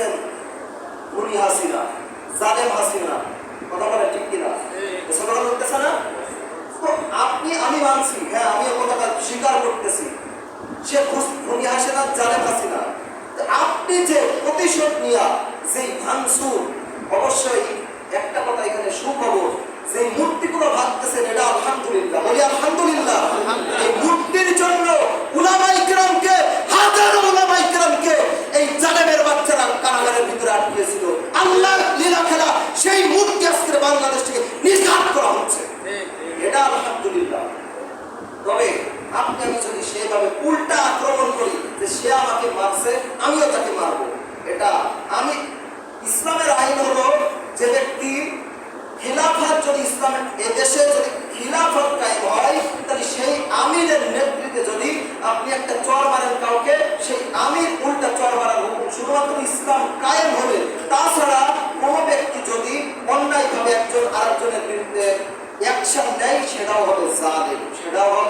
করতেছেন খুনি হাসিনা জালেম হাসিনা। কথা বলে ঠিক কিনা? এসব কথা বলতেছে না? তো আপনি আমি মানছি হ্যাঁ আমি কথাটা স্বীকার করতেছি সে খুনি হাসিনা জালেম হাসিনা। আপনি যে প্রতিশোধ নিয়া যেই ভাঙচুর অবশ্যই একটা কথা এখানে সুখবর যে মূর্তিগুলো ভাবতেছেন এটা আলহামদুলিল্লাহ। বলি আলহামদুলিল্লাহ। আমি যদি সেভাবে উল্টা আক্রমণ করি, যে সে আমাকে মারছে, আমিও তাকে মারবো। এটা আমি, ইসলামের আইন হলো যে ব্যক্তি খিলাফত যদি ইসলামের এদেশে যদি খিলাফত কায়েম হয়, তাহলে সেই আমিরের নেতৃত্বে যদি আপনি একটা চর মারেন কাউকে, সেই আমির উল্টা চর মারার হুকুম শুধুমাত্র ইসলাম কায়েম হবে। তাছাড়া কোনো ব্যক্তি যদি অন্যায়ভাবে একজন আরেকজনের বিরুদ্ধে অ্যাকশন নেয়, সেটাও হবে জালেম, সেটাও হবে